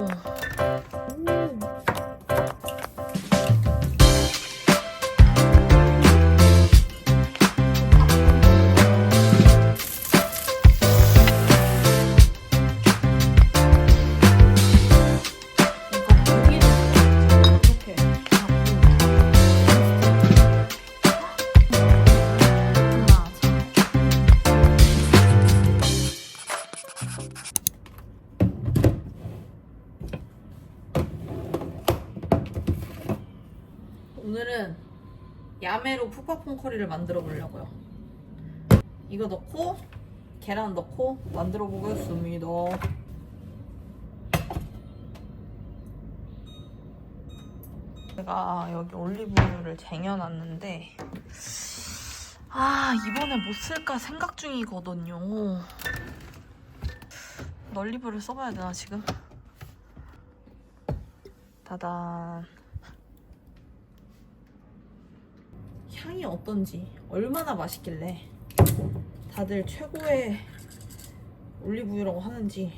이 푸파퐁 커리를 만들어 보려고요. 이거 넣고 계란 넣고 만들어 보겠습니다. 제가 여기 올리브유를 쟁여놨는데 아 이번에 못 쓸까 생각 중이거든요. 널리브를 써봐야 되나 지금? 따단 향이 어떤지 얼마나 맛있길래 다들 최고의 올리브유라고 하는지.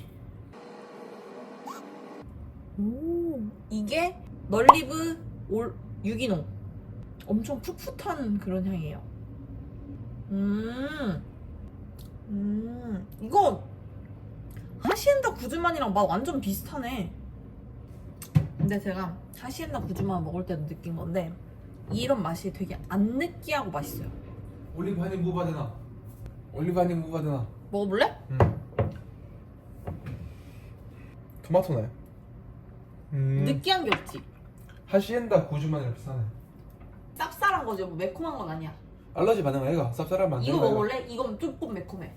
오 이게 널리브 올 유기농. 엄청 풋풋한 그런 향이에요. 음, 음 이거 하시엔다 구즈만이랑 맛 완전 비슷하네. 근데 제가 하시엔다 구즈만 먹을 때도 느낀 건데 이런 맛이 되게 안 느끼하고 맛있어요 올리브 한입 무바 되나? 올리브 한입 무바 되나? 먹어볼래? 응. 토마토네. 음. 느끼한 게 없지 하시엔다 구주만이랑 비슷하네. 쌉쌀한 거지 뭐 매콤한 건 아니야 알러지 반응 아이가 쌉쌀한 만든 이거. 먹을래? 이건 조금 매콤해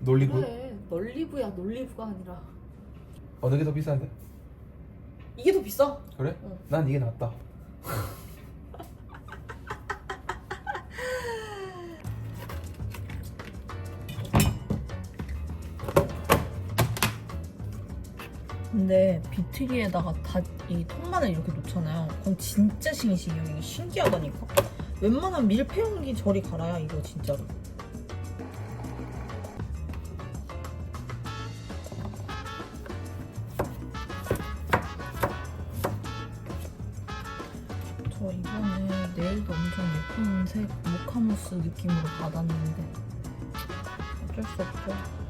놀리브 그래 널리브야 놀리브가 아니라 어느 게 더 비싼데? 이게 더 비싸 그래? 응. 난 이게 낫다. 근데 비트리에다가 다 이 통마늘 이렇게 놓잖아요. 그럼 진짜 싱싱해요. 이게 신기하다니까. 웬만한 밀폐 용기 저리 갈아야 이거 진짜로. 저 이번에 네일도 엄청 예쁜 색 모카무스 느낌으로 받았는데 어쩔 수 없죠.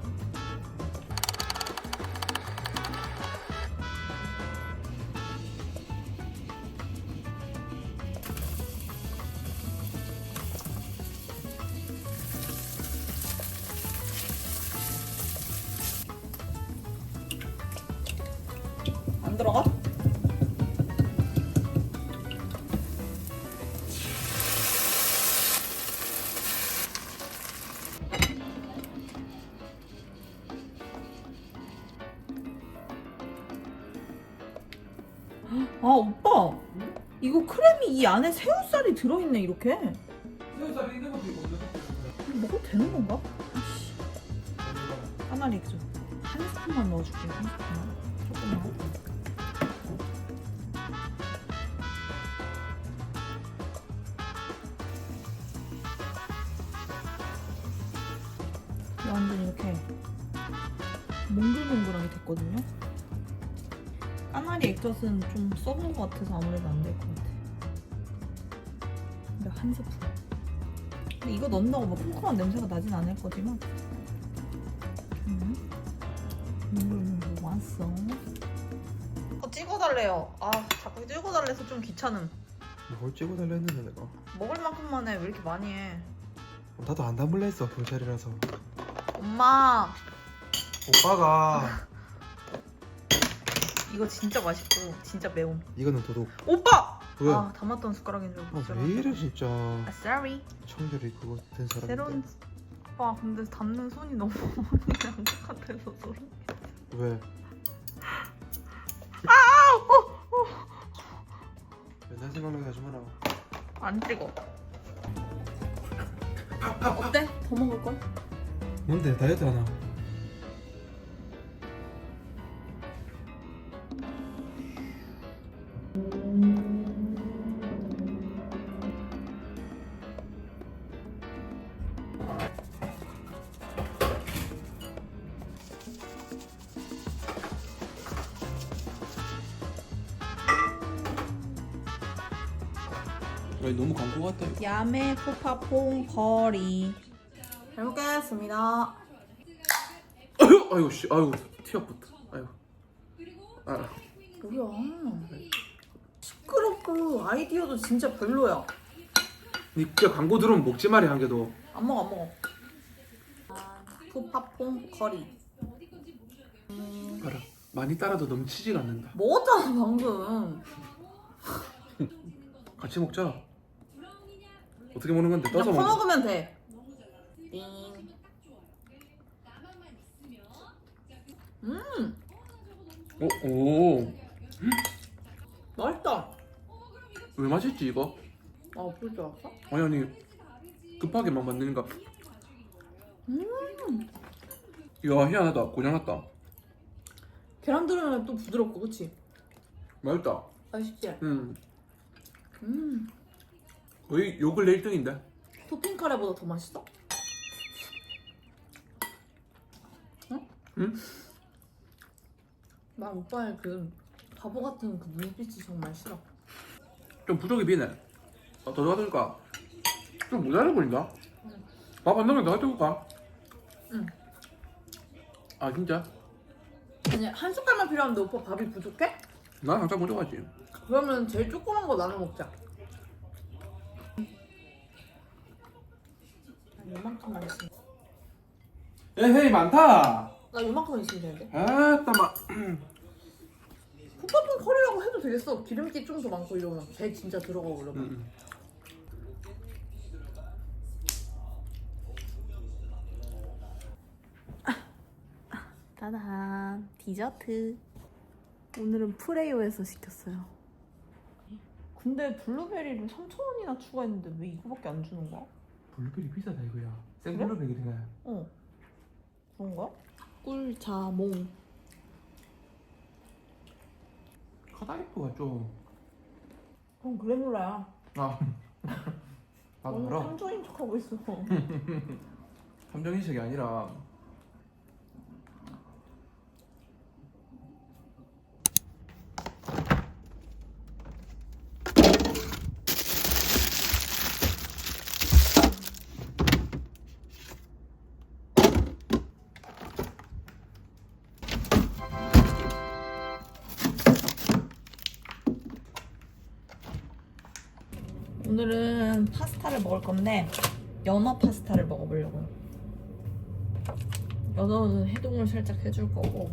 이 안에 새우살이 들어있네 이렇게. 새우살이 있는 것도 있거든. 먹어도 되는 건가? 까나리 액젓 한 스푼만 넣어줄게요 한 스푼만. 조금만. 완전 이렇게 몽글몽글하게 됐거든요. 까나리 액젓은 좀 썩은 것 같아서 아무래도 안 될 것 같아 근데 한 스푼 근데 이거 넣는다고 뭐 콩콩한 냄새가 나진 않을 거지만 음. 음, 왔어 어, 찍어달래요 아 자꾸 찍어달래서 좀 귀찮음 뭘 찍어 달라 했는데 내가. 먹을 만큼만 해 왜 이렇게 많이 해 나도 안 담을래 했어 경찰이라서. 엄마 오빠가 이거 진짜 맛있고 진짜 매움 이거는 도둑. 오빠! 왜? 아 담았던 숟가락인 줄 알고 아, 왜 이래 진짜. 아 sorry 청결이 그거 된 사람. 새로운 오빠 근데 담는 손이 너무 양것 같아서 소름 왜? 아! 어! 맨날 생각나게 하지 마라. 안 찍어 어때? 더 먹을 걸? 뭔데 다이어트 하나? 야매 푸파퐁 거리. 잘 먹겠습니다. 아유 아유 씨. 아유 티업부터 아유 아. 뭐야? 시끄럽고 아이디어도 진짜 별로야. 니 진짜 광고 들으면 먹지 말이 한 개도. 안 먹어 안 먹어. 푸파퐁 거리. 알아 많이 따라도 넘치지가 않는다. 먹었잖아 방금. 같이 먹자 어떻게 먹는 건데 그냥 떠서 먹어 퍼먹으면 돼 띵. 음 오, 오. 맛있다 왜 맛있지 이거? 아 그럴 줄 알았어? 아니 아니 급하게만 만드니까 음 이야 희한하다 고장났다 계란 들으면 또 부드럽고 그치? 맛있다 맛있지? 음 음 거의 요 근래 1등인데 토핑 카레보다 더 맛있어? 응? 응? 나 오빠의 그 바보 같은 그 눈빛이 정말 싫어 좀 부족이 비네 아, 더 넣어줄까? 좀 모자라 보인다 밥안 넣으면 더 가져올까? 응. 아 진짜? 아니 한 숟갈만 필요한데 오빠 밥이 부족해? 난 항상 부족하지 그러면 제일 조그만 거 나눠 먹자 요만큼만 있으면 에헤이 많다! 나 요만큼만 있으면 되는데? 아따 마 푸파퐁 커리라고 해도 되겠어. 기름기 좀 더 많고 이러면 배 진짜 들어가고 이러면 음. 따단 디저트. 오늘은 프레이오에서 시켰어요. 근데 블루베리를 3,000원이나 추가했는데 왜 이거밖에 안 주는 거야? 블루베리 비싸다 이거야 생 그래? 블루베리네 어. 그런가? 꿀자몽. 카다리프가 좀. 그럼 그래놀라야 아, 나도 너무 알아. 삼촌인 척하고 있어. 감정인식이 아니라 오늘은 파스타를 먹을 건데 연어 파스타를 먹어보려고요. 연어는 해동을 살짝 해줄 거고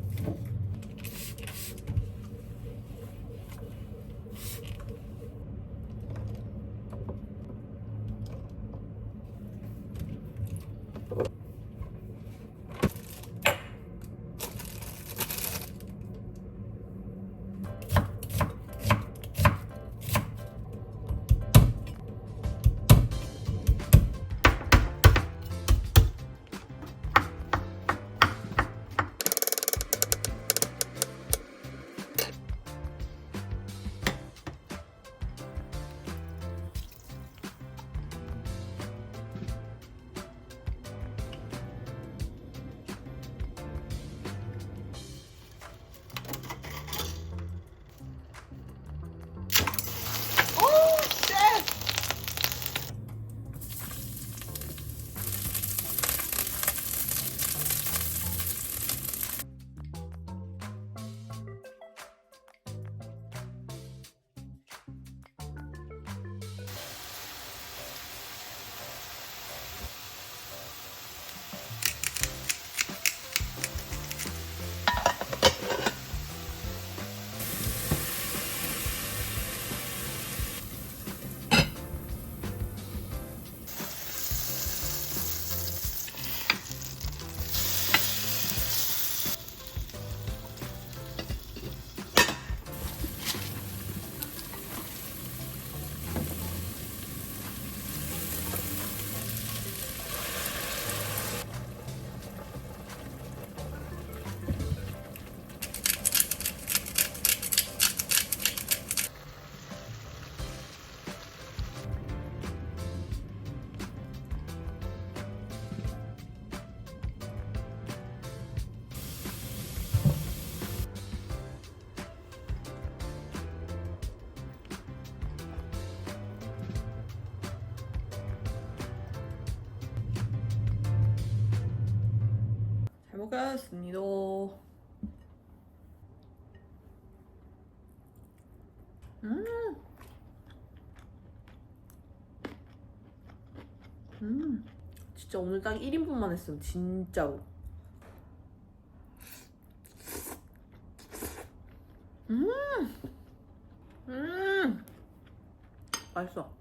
진짜 오늘 딱 1인분만 했음, 진짜로. 음. 음. 맛있어.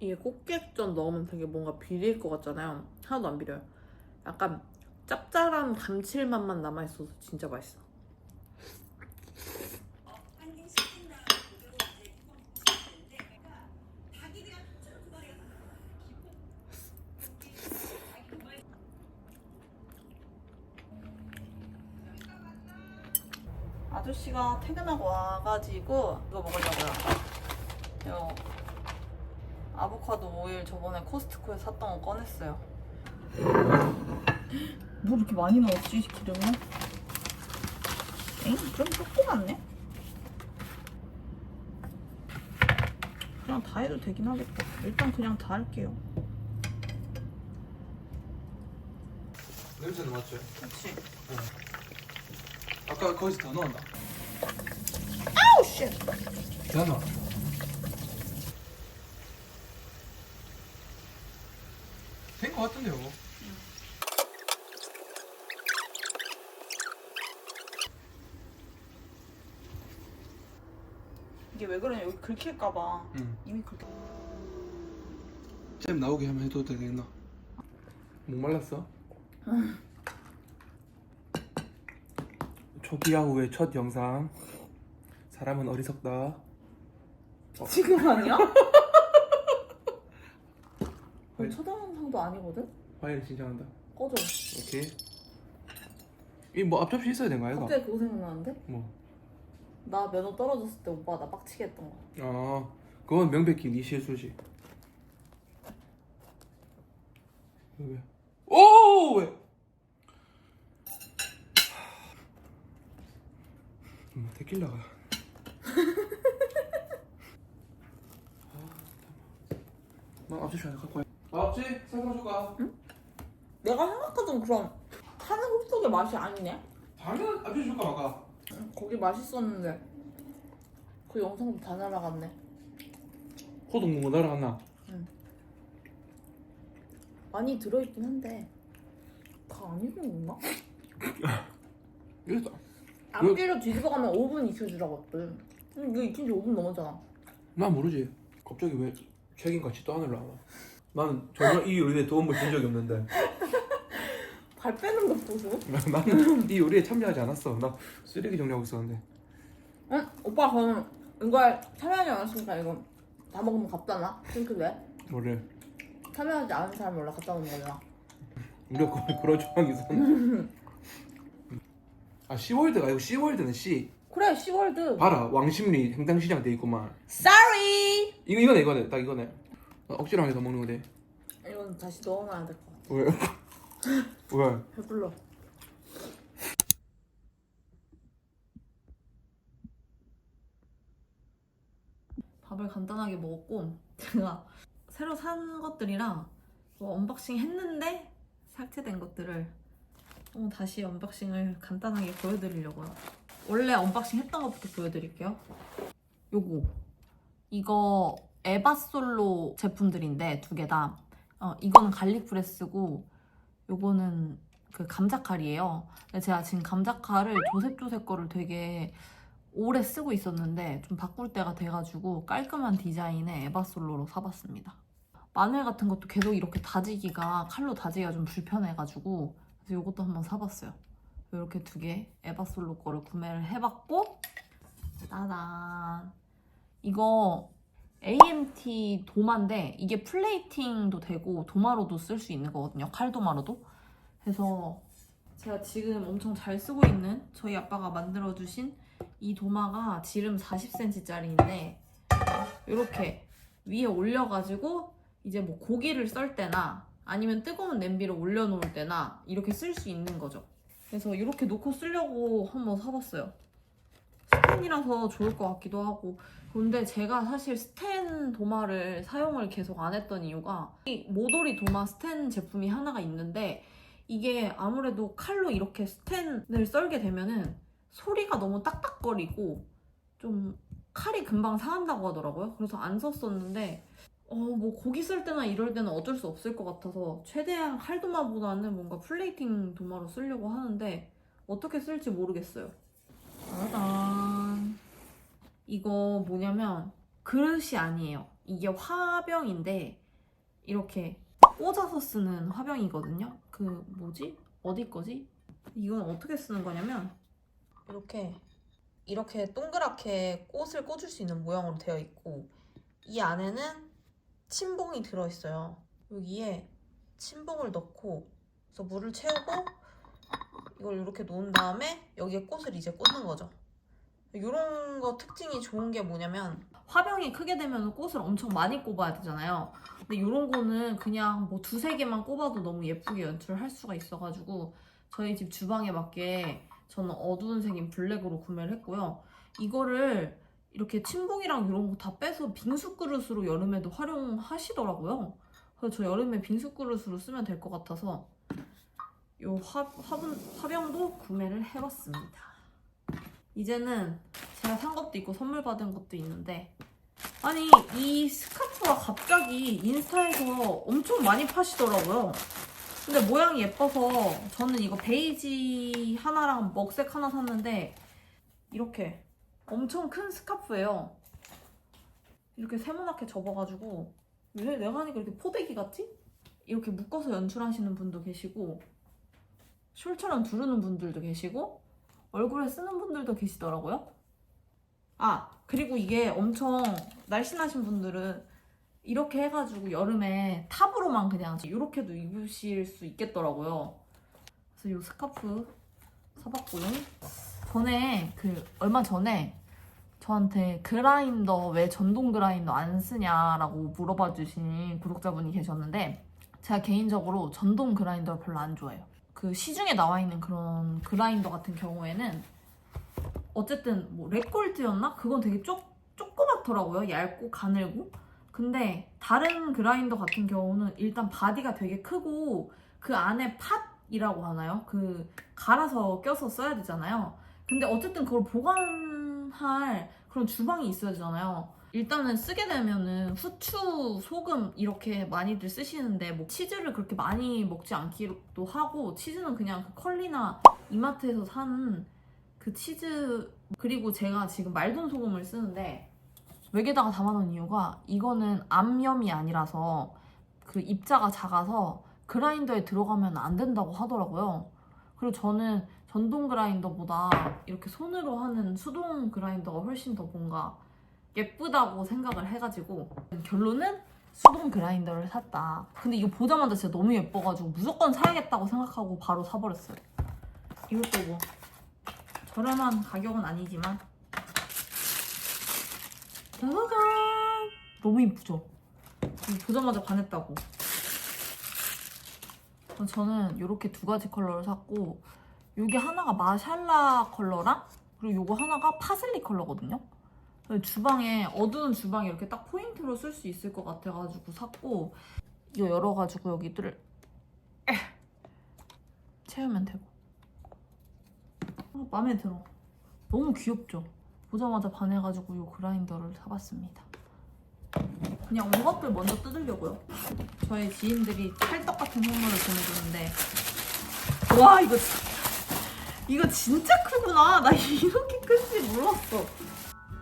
이게 꽃게전 넣으면 되게 뭔가 비릴 것 같잖아요. 하나도 안 비려요. 약간 짭짤한 감칠맛만 남아있어서 진짜 맛있어. 아저씨가 퇴근하고 와 가지고 이거 먹으려고요. 이거 아보카도 오일 저번에 코스트코에 샀던 거 꺼냈어요. 뭐 이렇게 많이 넣었지 기름을? 엥? 좀 조그맣네? 그냥 다 해도 되긴 하겠다. 일단 그냥 다 할게요. 냄새는 맞지? 그렇지. 아까 거기서 더 넣었다. 아우 쉣! 대단하. 된거 같은데요. 이게 왜 그러냐 여기 긁힐까봐 응. 이미 긁혀. 잼 나오게 하면 해도 되겠나? 목 말랐어? 초기화 후의 첫 영상. 사람은 어리석다. 지금 아니야? 왜? 초등학생도 아니거든? 화해를 신청한다. 꺼져. 오케이. 이 뭐 앞접시 있어야 되는 거 아이가? 갑자기 그거 생각나는데? 뭐? 나 면허 떨어졌을 때 오빠 나 빡치게 했던 거. 아, 그건 명백히 네 실수지. 왜? 왜? 오 왜? 음, 데킬라가. 나 앞접시 하나 갖고 와. 앞접시 설명 줄까? 내가 생각하던 그런 타는 흡속의 맛이 아니네. 당연 앞접시 줄까 말까? 거기 맛있었는데 그 영상도 다 날아갔네. 호동 뭔거 날아갔나? 많이 들어있긴 한데 다안 익은 건가? 이랬다. 앞뒤로 뒤집어가면 5분 익혀주라고 했거든. 근데 이거 익힌 지 5분 넘었잖아. 난 모르지. 갑자기 왜 책임같이 또 하늘로 나와? 나는 전혀 이 요리에 도움을 준 적이 없는데 발 빼는 거 보소. 나는 이 요리에 참여하지 않았어. 나 쓰레기 정리하고 있었는데. 응? 오빠 그럼 이걸 참여하지 않았으니까 이거 다 먹으면 갖다 놔? 싱크대? 원래 참여하지 않은 사람 원래 갖다 놓는 거잖아. 우리가 거의 그런 조항이 있었는데. 아 시월드가 아니고 시월드는 씨. 그래 시월드. 봐라 왕십리 행당시장 돼 있구만. Sorry. 이거 이거네 이거네 딱 이거네. 어, 억지로 해서 먹는 거네. 이건 다시 넣어놔야 될 것 같아. 왜? 왜? 배불러. 밥을 간단하게 먹었고 제가 새로 산 것들이랑 뭐 언박싱 했는데 삭제된 것들을 어, 다시 언박싱을 간단하게 보여드리려고요. 원래 언박싱 했던 것부터 보여드릴게요. 요거 이거 에바솔로 제품들인데 두 개 다. 어, 이거는 갈릭 프레스고 요거는 그 감자칼이에요. 제가 지금 감자칼을 조셉조셉 거를 되게 오래 쓰고 있었는데 좀 바꿀 때가 돼가지고 깔끔한 디자인의 에바솔로로 사봤습니다. 마늘 같은 것도 계속 이렇게 다지기가 칼로 다지기가 좀 불편해가지고 그래서 이것도 한번 사봤어요. 이렇게 두 개 에바솔로 거를 구매를 해봤고 따단 이거 AMT 도마인데 이게 플레이팅도 되고 도마로도 쓸 수 있는 거거든요. 칼 도마로도. 그래서 제가 지금 엄청 잘 쓰고 있는 저희 아빠가 만들어주신 이 도마가 지름 40cm짜리인데 이렇게 위에 올려가지고 이제 뭐 고기를 썰 때나 아니면 뜨거운 냄비를 올려놓을 때나 이렇게 쓸 수 있는 거죠. 그래서 이렇게 놓고 쓰려고 한번 사봤어요. 스텐이라서 좋을 것 같기도 하고 근데 제가 사실 스텐 도마를 사용을 계속 안 했던 이유가 이 모도리 도마 스텐 제품이 하나가 있는데 이게 아무래도 칼로 이렇게 스텐을 썰게 되면은 소리가 너무 딱딱거리고 좀 칼이 금방 상한다고 하더라고요. 그래서 안 썼었는데 어 뭐 고기 쓸 때나 이럴 때는 어쩔 수 없을 것 같아서 최대한 칼도마보다는 뭔가 플레이팅 도마로 쓰려고 하는데 어떻게 쓸지 모르겠어요. 짜잔. 이거 뭐냐면 그릇이 아니에요. 이게 화병인데 이렇게 꽂아서 쓰는 화병이거든요. 그 뭐지? 어디 거지? 이건 어떻게 쓰는 거냐면 이렇게 이렇게 동그랗게 꽃을 꽂을 수 있는 모양으로 되어 있고 이 안에는 침봉이 들어 있어요. 여기에 침봉을 넣고 그래서 물을 채우고 이걸 이렇게 놓은 다음에 여기에 꽃을 이제 꽂는 거죠. 이런 거 특징이 좋은 게 뭐냐면 화병이 크게 되면 꽃을 엄청 많이 꼽아야 되잖아요. 근데 이런 거는 그냥 뭐 두세 개만 꼽아도 너무 예쁘게 연출할 수가 있어가지고 저희 집 주방에 맞게 저는 어두운 색인 블랙으로 구매를 했고요. 이거를 이렇게 침봉이랑 이런 거 다 빼서 빙수 그릇으로 여름에도 활용하시더라고요. 그래서 저 여름에 빙수 그릇으로 쓰면 될 것 같아서 화분, 화병도 구매를 해봤습니다. 이제는 제가 산 것도 있고 선물 받은 것도 있는데 아니 이 스카프가 갑자기 인스타에서 엄청 많이 파시더라고요. 근데 모양이 예뻐서 저는 이거 베이지 하나랑 먹색 하나 샀는데 이렇게 엄청 큰 스카프예요. 이렇게 세모나게 접어가지고 왜 내가 하니까 이렇게 포대기 같지? 이렇게 묶어서 연출하시는 분도 계시고 숄처럼 두르는 분들도 계시고 얼굴에 쓰는 분들도 계시더라고요. 아 그리고 이게 엄청 날씬하신 분들은 이렇게 해가지고 여름에 탑으로만 그냥 이렇게도 입으실 수 있겠더라고요. 그래서 이 스카프 사봤고요. 전에 그 얼마 전에 저한테 그라인더 왜 전동 그라인더 안 쓰냐라고 물어봐 주신 구독자분이 계셨는데 제가 개인적으로 전동 그라인더를 별로 안 좋아해요. 그 시중에 나와 있는 그런 그라인더 같은 경우에는 어쨌든 뭐 렉골드였나? 그건 되게 쪼, 조그맣더라고요. 얇고 가늘고. 근데 다른 그라인더 같은 경우는 일단 바디가 되게 크고 그 안에 팟이라고 하나요? 그 갈아서 껴서 써야 되잖아요. 근데 어쨌든 그걸 보관 할 그런 주방이 있어야 되잖아요. 일단은 쓰게 되면은 후추, 소금 이렇게 많이들 쓰시는데 뭐 치즈를 그렇게 많이 먹지 않기도 하고 치즈는 그냥 그 컬리나 이마트에서 사는 그 치즈 그리고 제가 지금 말돈 소금을 쓰는데 외게다가 담아놓은 이유가 이거는 암염이 아니라서 그 입자가 작아서 그라인더에 들어가면 안 된다고 하더라고요. 그리고 저는 전동 그라인더보다 이렇게 손으로 하는 수동 그라인더가 훨씬 더 뭔가 예쁘다고 생각을 해가지고 결론은 수동 그라인더를 샀다. 근데 이거 보자마자 진짜 너무 예뻐가지고 무조건 사야겠다고 생각하고 바로 사버렸어요. 이것도 뭐 저렴한 가격은 아니지만 짜자잔 너무 이쁘죠? 보자마자 반했다고. 저는 이렇게 두 가지 컬러를 샀고 요게 하나가 마샬라 컬러랑 그리고 요거 하나가 파슬리 컬러거든요. 주방에 어두운 주방에 이렇게 딱 포인트로 쓸 수 있을 것 같아가지고 샀고 이거 열어가지고 여기들을 에! 채우면 되고 어, 마음에 들어 너무 귀엽죠? 보자마자 반해가지고 이 그라인더를 사봤습니다 그냥 온 것들 먼저 뜯으려고요 저희 지인들이 찰떡 같은 선물을 보내줬는데 와 이거 진- 이거 진짜 크구나 나 이렇게 큰지 몰랐어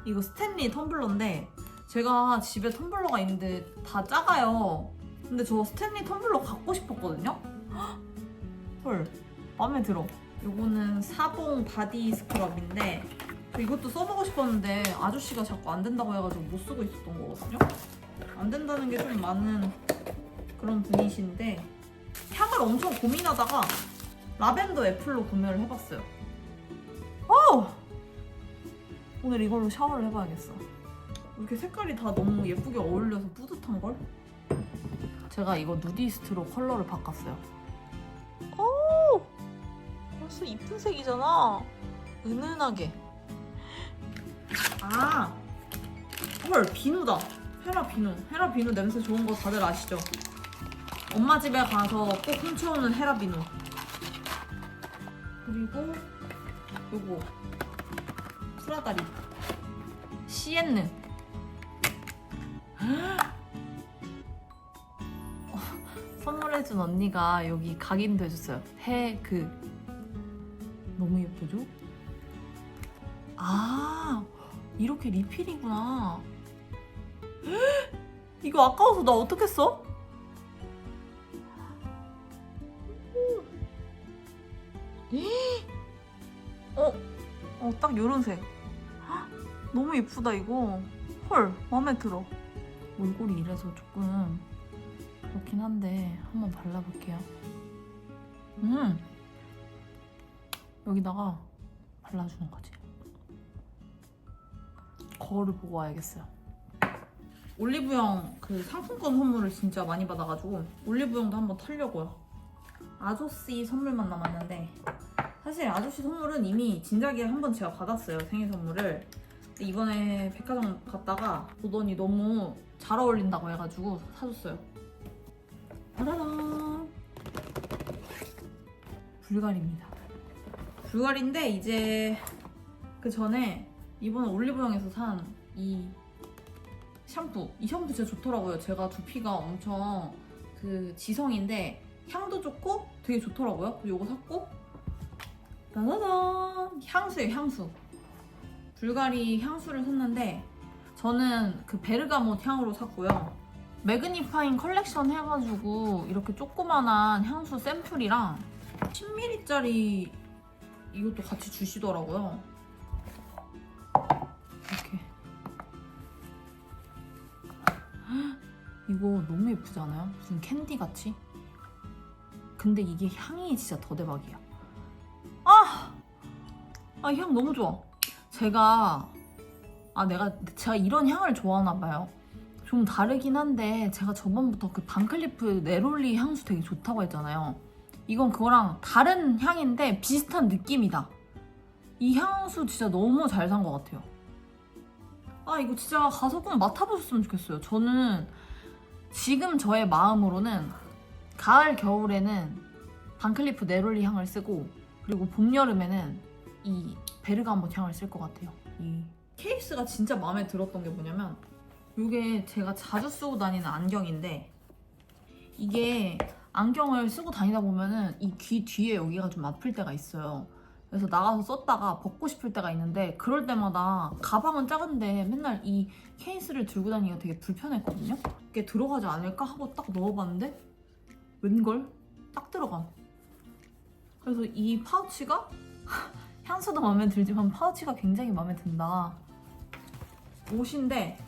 이거 스탠리 텀블러인데 제가 집에 텀블러가 있는데 다 작아요. 근데 저 스탠리 텀블러 갖고 싶었거든요. 헉! 헐 마음에 들어. 요거는 사봉 바디 스크럽인데 저 이것도 써보고 싶었는데 아저씨가 자꾸 안 된다고 해가지고 못 쓰고 있었던 거거든요. 안 된다는 게 좀 많은 그런 분이신데 향을 엄청 고민하다가 라벤더 애플로 구매를 해봤어요. 어! 오늘 이걸로 샤워를 해봐야겠어. 이렇게 색깔이 다 너무 예쁘게 어울려서 뿌듯한 걸? 제가 이거 누디스트로 컬러를 바꿨어요. 오, 벌써 이쁜 색이잖아. 은은하게. 아, 헐 비누다. 헤라 비누. 헤라 비누 냄새 좋은 거 다들 아시죠? 엄마 집에 가서 꼭 훔쳐오는 헤라 비누. 그리고 요거 프라다리. 시엔느. 어, 선물해준 언니가 여기 각인도 해줬어요. 해 그. 너무 예쁘죠? 아 이렇게 리필이구나. 이거 아까워서 나 어떻게 써? 딱 요런 색. 헉, 너무 예쁘다, 이거. 헐, 마음에 들어. 몰골이 이래서 조금 그렇긴 한데, 한번 발라볼게요. 음! 여기다가 발라주는 거지. 거울을 보고 와야겠어요. 올리브영 그 상품권 선물을 진짜 많이 받아가지고 올리브영도 한번 털려고요. 아저씨 선물만 남았는데 사실 아저씨 선물은 이미 진작에 한 번 제가 받았어요 생일 선물을. 이번에 백화점 갔다가 보더니 너무 잘 어울린다고 해가지고 사줬어요. 짜라란 불갈입니다. 불갈인데 이제 그 전에 이번에 올리브영에서 산 이 샴푸. 이 샴푸 진짜 좋더라고요. 제가 두피가 엄청 그 지성인데 향도 좋고 되게 좋더라고요. 그래서 이거 샀고 짜자잔 향수예요 향수 불가리 향수를 샀는데 저는 그 베르가못 향으로 샀고요 매그니파인 컬렉션 해가지고 이렇게 조그만한 향수 샘플이랑 10ml짜리 이것도 같이 주시더라고요 이렇게 헉, 이거 너무 예쁘지 않아요? 무슨 캔디 같이? 근데 이게 향이 진짜 더 대박이야 아! 아, 이향 너무 좋아. 제가, 아, 내가, 제가 이런 향을 좋아하나 봐요. 좀 다르긴 한데, 제가 저번부터 그 반클리프 네롤리 향수 되게 좋다고 했잖아요. 이건 그거랑 다른 향인데 비슷한 느낌이다. 이 향수 진짜 너무 잘 산 것 같아요. 아, 이거 진짜 가서 꼭 맡아보셨으면 좋겠어요. 저는 지금 저의 마음으로는 가을, 겨울에는 반클리프 네롤리 향을 쓰고 그리고 봄 여름에는 이 베르가못 향을 쓸 것 같아요. 이 케이스가 진짜 마음에 들었던 게 뭐냐면 이게 제가 자주 쓰고 다니는 안경인데 이게 안경을 쓰고 다니다 보면은 이 귀 뒤에 여기가 좀 아플 때가 있어요. 그래서 나가서 썼다가 벗고 싶을 때가 있는데 그럴 때마다 가방은 작은데 맨날 이 케이스를 들고 다니기가 되게 불편했거든요. 이게 들어가지 않을까 하고 딱 넣어봤는데 웬걸 딱 들어감. 그래서 이 파우치가 향수도 마음에 들지만 파우치가 굉장히 마음에 든다. 옷인데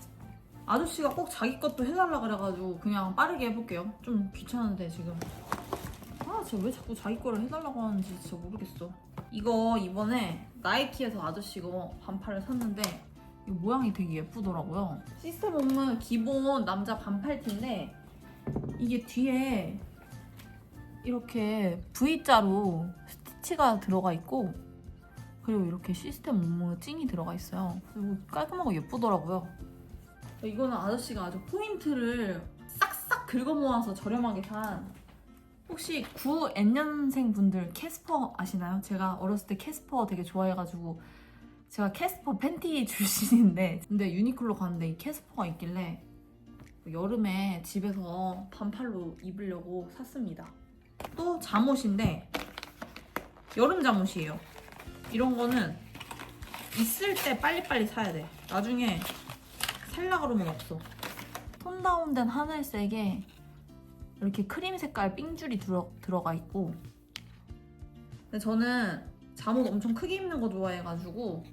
아저씨가 꼭 자기 것도 해달라 그래가지고 그냥 빠르게 해볼게요. 좀 귀찮은데 지금. 아, 제가 왜 자꾸 자기 거를 해달라고 하는지 진짜 모르겠어. 이거 이번에 나이키에서 아저씨 이거 반팔을 샀는데 이 모양이 되게 예쁘더라고요. 시스템 홈은 기본 남자 반팔 티인데 이게 뒤에 이렇게 V자로 스티치가 들어가 있고 그리고 이렇게 시스템 옴무 찡이 들어가 있어요. 그리고 깔끔하고 예쁘더라고요. 이거는 아저씨가 아주 포인트를 싹싹 긁어 모아서 저렴하게 산 혹시 9 N년생 분들 캐스퍼 아시나요? 제가 어렸을 때 캐스퍼 되게 좋아해가지고 제가 캐스퍼 팬티 출신인데 근데 유니클로 갔는데 이 캐스퍼가 있길래 여름에 집에서 반팔로 입으려고 샀습니다. 또 잠옷인데 여름 잠옷이에요. 이런 거는 있을 때 빨리빨리 사야 돼. 나중에 살라 그러면 없어. 톤 다운된 하늘색에 이렇게 크림 색깔 삥줄이 들어, 들어가 있고 근데 저는 잠옷 엄청 크게 입는 거 좋아해가지고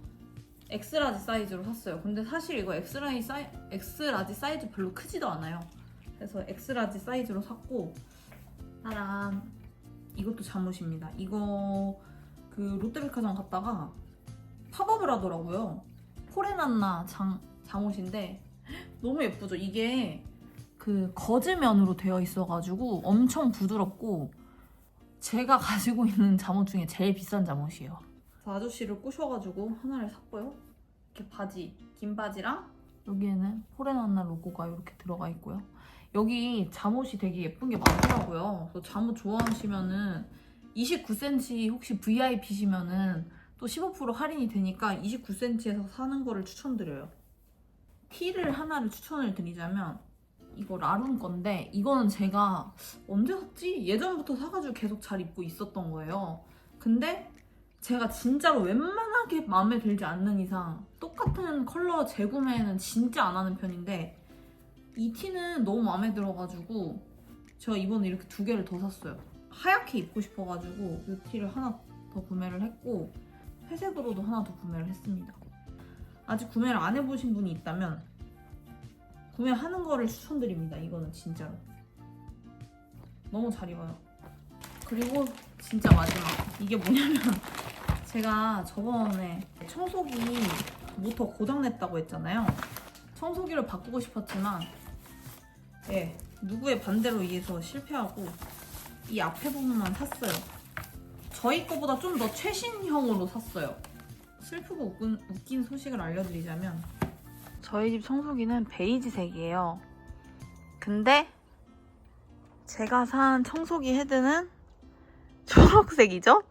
엑스라지 사이즈로 샀어요. 근데 사실 이거 엑스라지, 사이, 엑스라지 사이즈 별로 크지도 않아요. 그래서 엑스라지 사이즈로 샀고 따란 이것도 잠옷입니다. 이거 그 롯데백화점 갔다가 팝업을 하더라고요. 포레난나 장, 잠옷인데 너무 예쁘죠? 이게 그 거즈면으로 되어 있어가지고 엄청 부드럽고 제가 가지고 있는 잠옷 중에 제일 비싼 잠옷이에요. 아저씨를 꼬셔가지고 하나를 샀고요. 이렇게 바지, 긴 바지랑 여기에는 포레난나 로고가 이렇게 들어가 있고요. 여기 잠옷이 되게 예쁜 게 많더라고요. 그래서 잠옷 좋아하시면은 29cm 혹시 VIP시면은 또 15% 할인이 되니까 29cm에서 사는 거를 추천드려요. 티를 하나를 추천을 드리자면 이거 라룬 건데 이거는 제가 언제 샀지? 예전부터 사가지고 계속 잘 입고 있었던 거예요. 근데 제가 진짜로 웬만하게 마음에 들지 않는 이상 똑같은 컬러 재구매는 진짜 안 하는 편인데 이 티는 너무 마음에 들어가지고 제가 이번에 이렇게 두 개를 더 샀어요. 하얗게 입고 싶어가지고 이 티를 하나 더 구매를 했고 회색으로도 하나 더 구매를 했습니다. 아직 구매를 안 해보신 분이 있다면 구매하는 거를 추천드립니다. 이거는 진짜로 너무 잘 입어요. 그리고 진짜 마지막 이게 뭐냐면 제가 저번에 청소기 모터 고장냈다고 했잖아요. 청소기를 바꾸고 싶었지만 예 누구의 반대로 의해서 실패하고 이 앞에 부분만 샀어요. 저희 거보다 좀 더 최신형으로 샀어요. 슬프고 웃긴, 웃긴 소식을 알려드리자면 저희 집 청소기는 베이지색이에요. 근데 제가 산 청소기 헤드는 초록색이죠?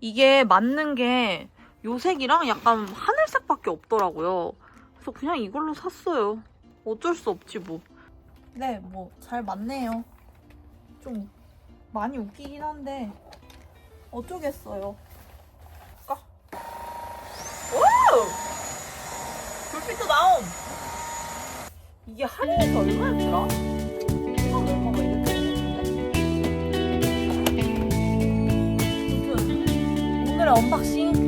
이게 맞는 게 요색이랑 약간 하늘색밖에 없더라고요. 그래서 그냥 이걸로 샀어요. 어쩔 수 없지 뭐. 네, 뭐 잘 맞네요. 좀 많이 웃기긴 한데 어쩌겠어요. 까? 오! 불빛도 나옴. 이게 할인해서 얼마였더라? 오늘의 언박싱